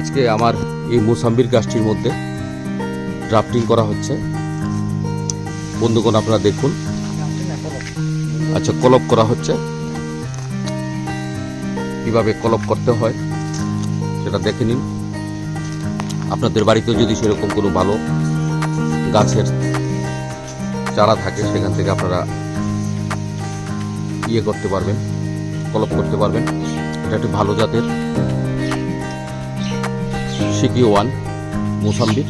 আজকে আমার এই মোসাম্বির গাছটির মধ্যে ড্রাফটিং করা হচ্ছে। বন্ধুগণ, আপনারা দেখুন। আচ্ছা কলপ করা হচ্ছে। কীভাবে কলপ করতে হয় সেটা দেখে নিন। আপনাদের বাড়িতে যদি সেরকম কোনো ভালো গাছের চারা থাকে, সেখান থেকে আপনারা ইয়ে করতে পারবেন, কলপ করতে পারবেন। এটা একটি ভালো জাতের। সিকি ওয়ান মোসাম্বির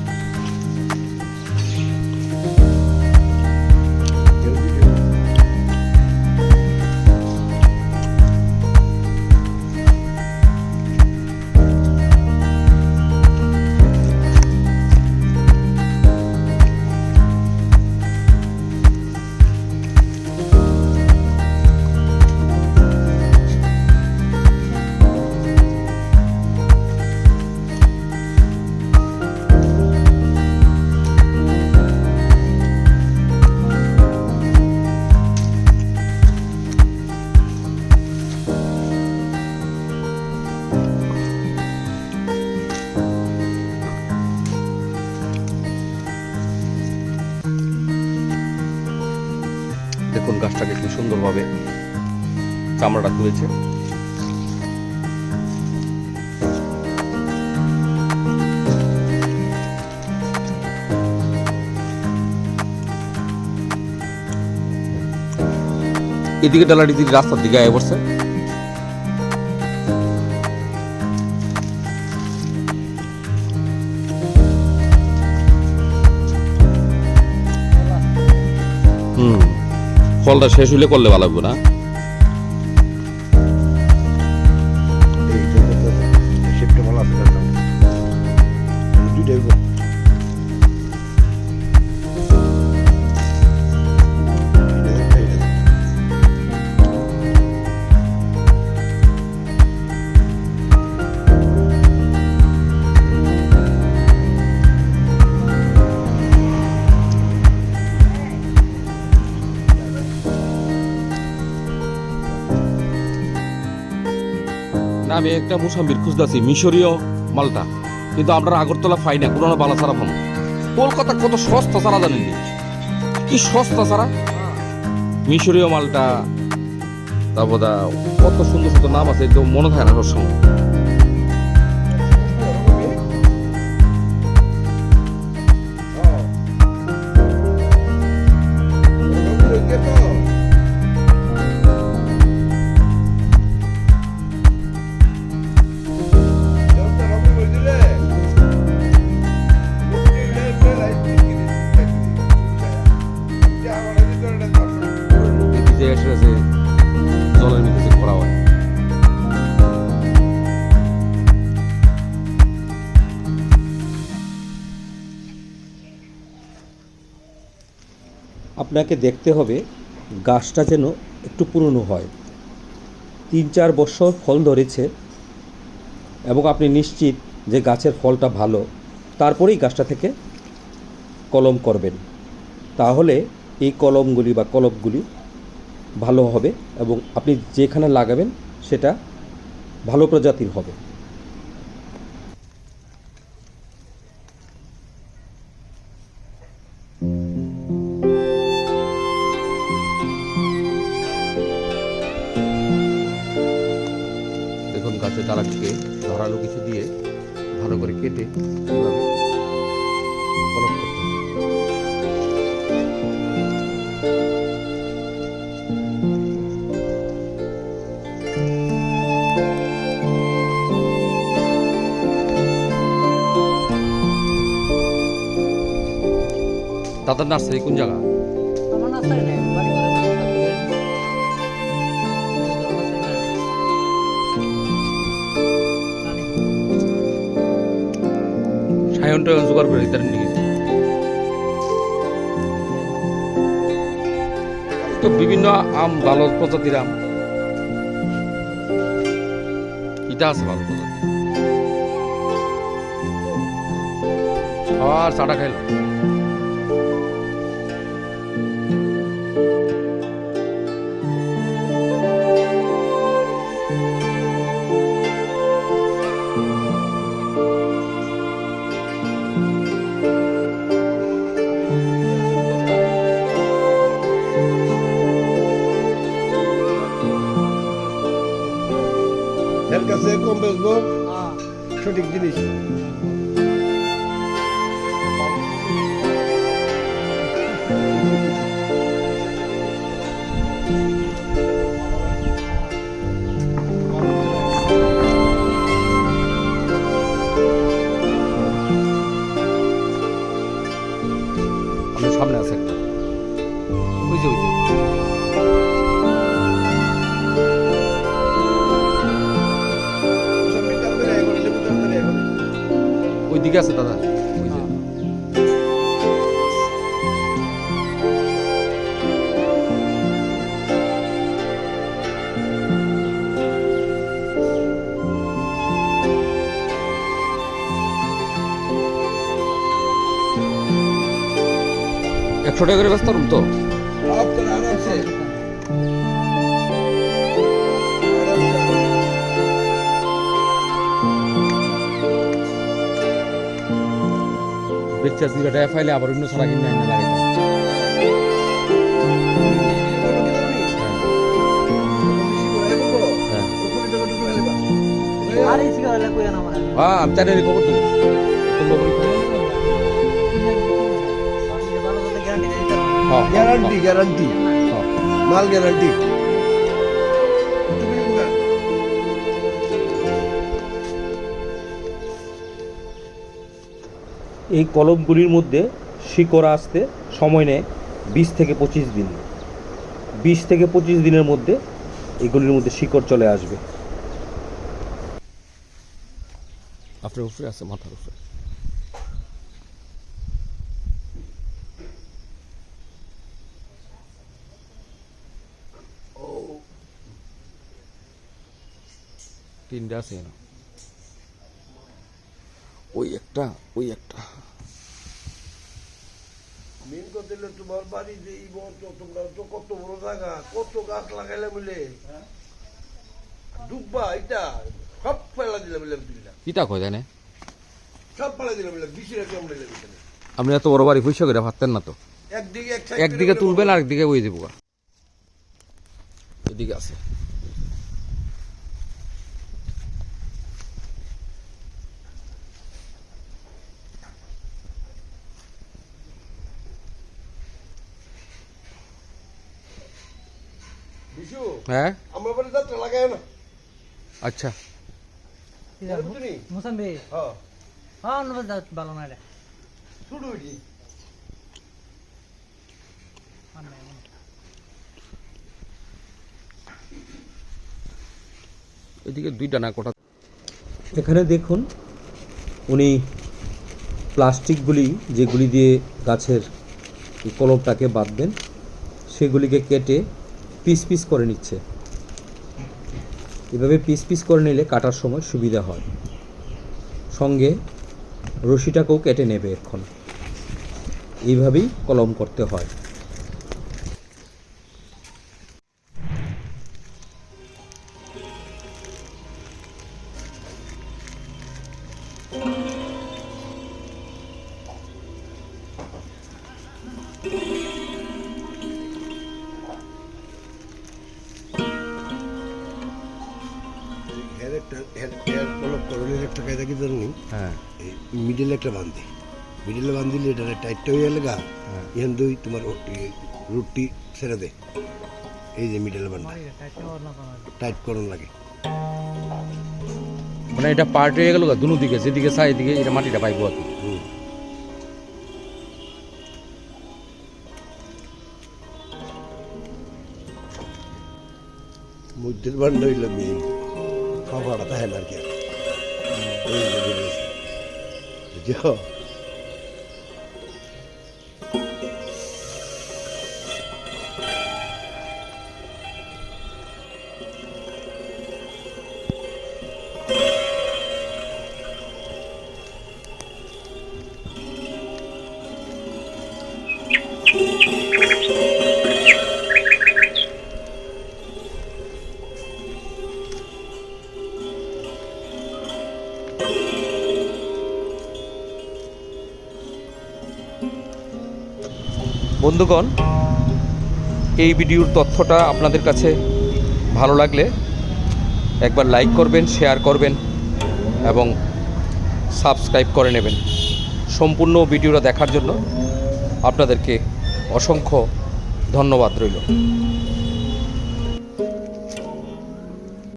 গাছটাকে খুব সুন্দরভাবে চামড়াটা তুলেছে। এদিকে ডালাটি রাস্তার দিকে আয় পড়ছে ফলটা শেষ হইলে করলে ভালো লাগবে না। না আমি একটা মুসাম্বির খুঁজতেছি, মিশরীয় মালটা। কিন্তু আমরা আগরতলা পাই না, পুরোনো বালা ছাড়া পাবো কলকাতা কত সস্তা ছাড়া জানেন? কি সস্তা ছাড়া? মিশরীয় মালটা, তারপর কত সুন্দর সুন্দর নাম আছে একদম মনে থাকে না সবসময় আপনাকে দেখতে হবে গাছটা যেন একটু পুরনো হয়। তিন চার বছর ফল ধরেছে এবং আপনি নিশ্চিত যে গাছের ফলটা ভালো, তারপরেই গাছটা থেকে কলম করবেন। তাহলে এই কলমগুলি বা কলপগুলি ভালো হবে এবং আপনি যেখানে লাগাবেন সেটা ভালো প্রজাতির হবে। গাছের ডালাটিকে ধারালো কিছু দিয়ে ভালো করে কেটে এইভাবে কলম করতে হবে। নার্সারি কোন জায়গা আমার নাস্তায় সায়ন টায়ন করে নিয়ে। তো বিভিন্ন আম, ভালো প্রজাতির আম। ইটা আছে ভালো প্রজাতি। আর চাটা কাছে কম বেচবো। সঠিক জিনিস। আছে দাদা। একশো টাকা করে ব্যস্ত তো? বেচার দুইটা টাকা ফাইলে আবার অন্য ছাড়া কিনে আইনা লাগে হ্যাঁ। আর এই সিগারেট লাগবে না আমার হ্যাঁ আমি খবর দেবো। গ্যারান্টি হ্যাঁ, গ্যারান্টি গ্যারান্টি হ্যাঁ। মাল গ্যারান্টি এই কলমগুলির মধ্যে শিকড় আসতে সময় নেয় বিশ থেকে পঁচিশ দিন। বিশ থেকে পঁচিশ দিনের মধ্যে এগুলির মধ্যে শিকড় চলে আসবে। আপনার উপরে আছে, মাথার উপরে। তিনটা আছে না ওই একটা ওই একটা। মেন কথা হলো তোমার বাড়ি যে এই বছর তোমরা তো কত বড় জায়গা কত গাছ লাগাইলে বলে? ডুববা এটা সব ফেলা দিলে বলে কিতা কয় জানে? সব ফেলা দিলে বলে বিশি রেখে আমরা আপনি এত বড় বাড়ি পয়সা করে ভাবতেন না তো? একদিকে একদিকে তুলবেন আর একদিকে বই দেবো এদিকে আছে। হ্যাঁ? আমরা বাড়ি যাত্রা লাগাই না। আচ্ছা। মুসাম্বি হ্যাঁ। হ্যাঁ ভালো না রে। শুরু। এদিকে দুইটা না কোটা? এখানে দেখুন উনি প্লাস্টিকগুলি যেগুলি দিয়ে গাছের কলমটাকে বাঁধবেন সেগুলিকে কেটে পিস পিস করে নিচ্ছে। এভাবে পিস পিস করে নিলে কাটার সময় সুবিধা হয়। সঙ্গে রশিটাকেও কেটে নেবে এখন এইভাবেই কলম করতে হয়। একটা কায়দা কি জানি হ্যাঁ। এই মিডিলে একটা বান্ধি মিডিলে বান্ধিলে এটা টাইটটা হয়ে গেলে গা এখান দুই তোমার রুটি ছেড়ে দে। এই যে মিডিলে বান্ধা মারি রে, টাইট করে না কোনো। টাইট করণ লাগে। মানে এটা পার্ট হয়ে গেল দুনো দিকে যেদিকে চাই এদিকে এটা মাটিটা পাইবো আর কি। হুম। মধ্যের বান্ডা হইল মেয়ে খাওয়াটা তাহে না আর কি আর। বন্ধুগণ, এই ভিডিওর তথ্যটা আপনাদের কাছে ভালো লাগলে একবার লাইক করবেন, শেয়ার করবেন এবং সাবস্ক্রাইব করে নেবেন। সম্পূর্ণ ভিডিওটা দেখার জন্য আপনাদেরকে অসংখ্য ধন্যবাদ রইল।